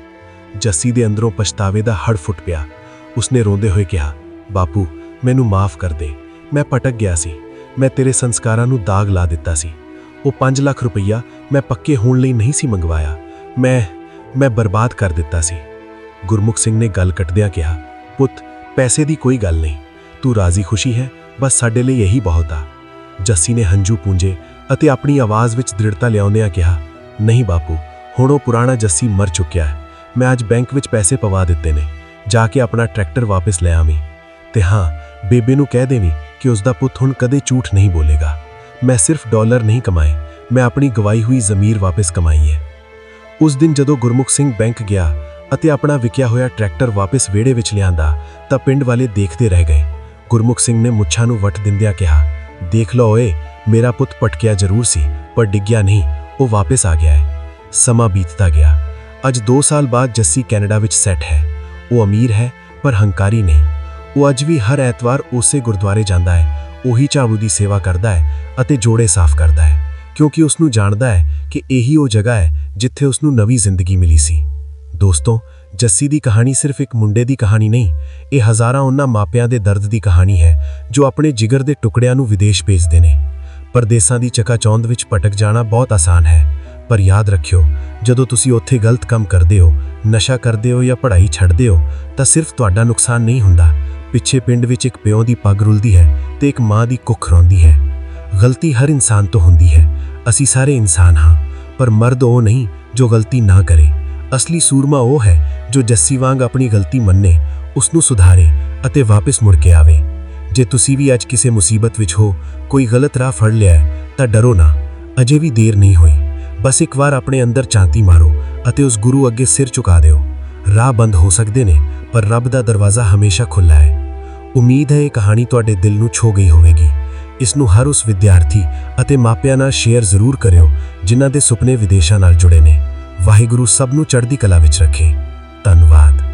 ਜੱਸੀ ਦੇ ਅੰਦਰੋਂ ਪਛਤਾਵੇ ਦਾ ਹੜ ਫੁੱਟ ਪਿਆ। ਉਸਨੇ ਰੋਂਦੇ ਹੋਏ ਕਿਹਾ, ਬਾਪੂ, ਮੈਨੂੰ ਮਾਫ ਕਰ ਦੇ। ਮੈਂ ਭਟਕ ਗਿਆ ਸੀ। ਮੈਂ ਤੇਰੇ ਸੰਸਕਾਰਾਂ ਨੂੰ ਦਾਗ ਲਾ ਦਿੱਤਾ ਸੀ। ਉਹ 5 ਲੱਖ ਰੁਪਈਆ ਮੈਂ ਪੱਕੇ ਹੋਣ ਲਈ ਨਹੀਂ ਸੀ ਮੰਗਵਾਇਆ। ਮੈਂ ਮੈਂ ਬਰਬਾਦ ਕਰ ਦਿੱਤਾ ਸੀ। ਗੁਰਮੁਖ ਸਿੰਘ ਨੇ ਗੱਲ ਕੱਟਦਿਆਂ ਕਿਹਾ, ਪੁੱਤ, ਪੈਸੇ ਦੀ ਕੋਈ ਗੱਲ ਨਹੀਂ। ਤੂੰ ਰਾਜ਼ੀ ਖੁਸ਼ੀ ਹੈ, ਬਸ ਸਾਡੇ ਲਈ ਇਹੀ ਬਹੁਤ ਆ। ਜੱਸੀ ਨੇ ਹੰਝੂ ਪੂੰਝੇ ਅਤੇ ਆਪਣੀ ਆਵਾਜ਼ ਵਿੱਚ ਦ੍ਰਿੜਤਾ ਲਿਆਉਂਦਿਆਂ ਕਿਹਾ, ਨਹੀਂ ਬਾਪੂ, ਹੁਣ ਉਹ ਪੁਰਾਣਾ ਜੱਸੀ ਮਰ ਚੁੱਕਿਆ ਹੈ। ਮੈਂ ਅੱਜ ਬੈਂਕ ਵਿੱਚ ਪੈਸੇ ਪਵਾ ਦਿੱਤੇ ਨੇ। ਜਾ ਕੇ ਆਪਣਾ ਟਰੈਕਟਰ ਵਾਪਸ ਲੈ ਆਵੀਂ। ਤੇ ਹਾਂ, ਬੇਬੇ ਨੂੰ ਕਹਿ ਦੇਵੀਂ ਕਿ ਉਸ ਦਾ ਪੁੱਤ ਹੁਣ ਕਦੇ ਝੂਠ ਨਹੀਂ ਬੋਲੇਗਾ। ਮੈਂ ਸਿਰਫ ਡਾਲਰ ਨਹੀਂ ਕਮਾਏ, ਮੈਂ ਆਪਣੀ ਗਵਾਈ ਹੋਈ ਜ਼ਮੀਰ ਵਾਪਸ ਕਮਾਈ ਹੈ। ਉਸ ਦਿਨ ਜਦੋਂ ਗੁਰਮੁਖ ਸਿੰਘ ਬੈਂਕ ਗਿਆ ਅਤੇ ਆਪਣਾ ਵਿਕਿਆ ਹੋਇਆ ਟਰੈਕਟਰ ਵਾਪਸ ਵਿਹੜੇ ਵਿੱਚ ਲਿਆਂਦਾ, ਤਾਂ ਪਿੰਡ ਵਾਲੇ ਦੇਖਦੇ ਰਹਿ ਗਏ। ਗੁਰਮੁਖ ਸਿੰਘ ਨੇ ਮੁੱਛਾਂ ਨੂੰ ਵਟ ਦਿੰਦਿਆਂ ਕਿਹਾ, ਦੇਖ ਲਓ ਓਏ, ਮੇਰਾ ਪੁੱਤ ਪਟਕਿਆ ਜ਼ਰੂਰ ਸੀ, ਪਰ ਡਿੱਗਿਆ ਨਹੀਂ, ਉਹ ਵਾਪਸ ਆ ਗਿਆ ਹੈ। ਸਮਾਂ ਬੀਤਦਾ ਗਿਆ। ਅੱਜ 2 ਸਾਲ ਬਾਅਦ ਜੱਸੀ ਕੈਨੇਡਾ ਵਿੱਚ ਸੈੱਟ ਹੈ। ਉਹ ਅਮੀਰ ਹੈ, ਪਰ ਹੰਕਾਰੀ ਨਹੀਂ। ਉਹ ਅੱਜ ਵੀ ਹਰ ਐਤਵਾਰ ਉਸੇ ਗੁਰਦੁਆਰੇ ਜਾਂਦਾ ਹੈ, ਉਹੀ ਝਾੜੂ ਦੀ ਸੇਵਾ ਕਰਦਾ ਹੈ ਅਤੇ ਜੋੜੇ ਸਾਫ਼ ਕਰਦਾ ਹੈ, ਕਿਉਂਕਿ ਉਸ ਨੂੰ ਜਾਣਦਾ ਹੈ ਕਿ ਇਹੀ ਉਹ ਜਗ੍ਹਾ ਹੈ ਜਿੱਥੇ ਉਸ ਨੂੰ ਨਵੀਂ ਜ਼ਿੰਦਗੀ ਮਿਲੀ ਸੀ। ਦੋਸਤੋ, ਜੱਸੀ ਦੀ ਕਹਾਣੀ ਸਿਰਫ ਇੱਕ ਮੁੰਡੇ ਦੀ ਕਹਾਣੀ ਨਹੀਂ, ਇਹ ਹਜ਼ਾਰਾਂ ਉਹਨਾਂ ਮਾਪਿਆਂ ਦੇ ਦਰਦ ਦੀ ਕਹਾਣੀ ਹੈ ਜੋ ਆਪਣੇ ਜਿਗਰ ਦੇ ਟੁਕੜਿਆਂ ਨੂੰ ਵਿਦੇਸ਼ ਭੇਜਦੇ ਨੇ। ਪਰਦੇਸਾਂ ਦੀ ਚਕਾਚੌਂਦ ਵਿੱਚ ਭਟਕ ਜਾਣਾ ਬਹੁਤ ਆਸਾਨ ਹੈ, ਪਰ ਯਾਦ ਰੱਖਿਓ, ਜਦੋਂ ਤੁਸੀਂ ਉੱਥੇ ਗਲਤ ਕੰਮ ਕਰਦੇ ਹੋ, ਨਸ਼ਾ ਕਰਦੇ ਹੋ ਜਾਂ ਪੜ੍ਹਾਈ ਛੱਡਦੇ ਹੋ, ਤਾਂ ਸਿਰਫ ਤੁਹਾਡਾ ਨੁਕਸਾਨ ਨਹੀਂ ਹੁੰਦਾ ਪਿੱਛੇ ਪਿੰਡ ਵਿੱਚ ਇੱਕ ਪਿਓ ਦੀ ਪੱਗ ਰੁਲਦੀ ਹੈ ਤੇ ਇੱਕ ਮਾਂ ਦੀ ਕੁੱਖ ਰੋਂਦੀ ਹੈ। ਗਲਤੀ ਹਰ ਇਨਸਾਨ ਤੋਂ ਹੁੰਦੀ ਹੈ। ਅਸੀਂ ਸਾਰੇ ਇਨਸਾਨ ਹਾਂ, ਪਰ ਮਰਦ ਉਹ ਨਹੀਂ ਜੋ ਗਲਤੀ ਨਾ ਕਰੇ। ਅਸਲੀ ਸੂਰਮਾ ਉਹ ਹੈ ਜੋ ਜੱਸੀ ਵਾਂਗ ਆਪਣੀ ਗਲਤੀ ਮੰਨੇ ਉਸ ਨੂੰ ਸੁਧਾਰੇ ਅਤੇ ਵਾਪਸ ਮੁੜ ਕੇ ਆਵੇ। ਜੇ ਤੁਸੀਂ ਵੀ ਅੱਜ ਕਿਸੇ ਮੁਸੀਬਤ ਵਿੱਚ ਹੋ, ਕੋਈ ਗਲਤ ਰਾਹ ਫੜ ਲਿਆ ਤਾਂ ਡਰੋ ਨਾ। ਅਜੇ ਵੀ ਦੇਰ ਨਹੀਂ ਹੋਈ। ਬਸ ਇੱਕ ਵਾਰ ਆਪਣੇ ਅੰਦਰ ਚਾਂਤੀ ਮਾਰੋ ਅਤੇ ਉਸ ਗੁਰੂ ਅੱਗੇ ਸਿਰ ਝੁਕਾ ਦਿਓ। ਰਾਹ ਬੰਦ ਹੋ ਸਕਦੇ ਨੇ, ਪਰ ਰੱਬ ਦਾ ਦਰਵਾਜ਼ਾ ਹਮੇਸ਼ਾ ਖੁੱਲ੍ਹਾ ਹੈ। ਉਮੀਦ ਹੈ ਇਹ ਕਹਾਣੀ ਤੁਹਾਡੇ ਦਿਲ ਨੂੰ ਛੋ ਗਈ ਹੋਵੇਗੀ। ਇਸ ਨੂੰ ਹਰ ਉਸ ਵਿਦਿਆਰਥੀ ਅਤੇ ਮਾਪਿਆਂ ਨਾਲ ਸ਼ੇਅਰ ਜ਼ਰੂਰ ਕਰਿਓ, ਜਿਨ੍ਹਾਂ ਦੇ ਸੁਪਨੇ ਵਿਦੇਸ਼ਾਂ ਨਾਲ ਜੁੜੇ ਨੇ। ਵਾਹਿਗੁਰੂ ਸਭ ਨੂੰ ਚੜ੍ਹਦੀ ਕਲਾ ਵਿੱਚ ਰੱਖੇ। ਧੰਨਵਾਦ।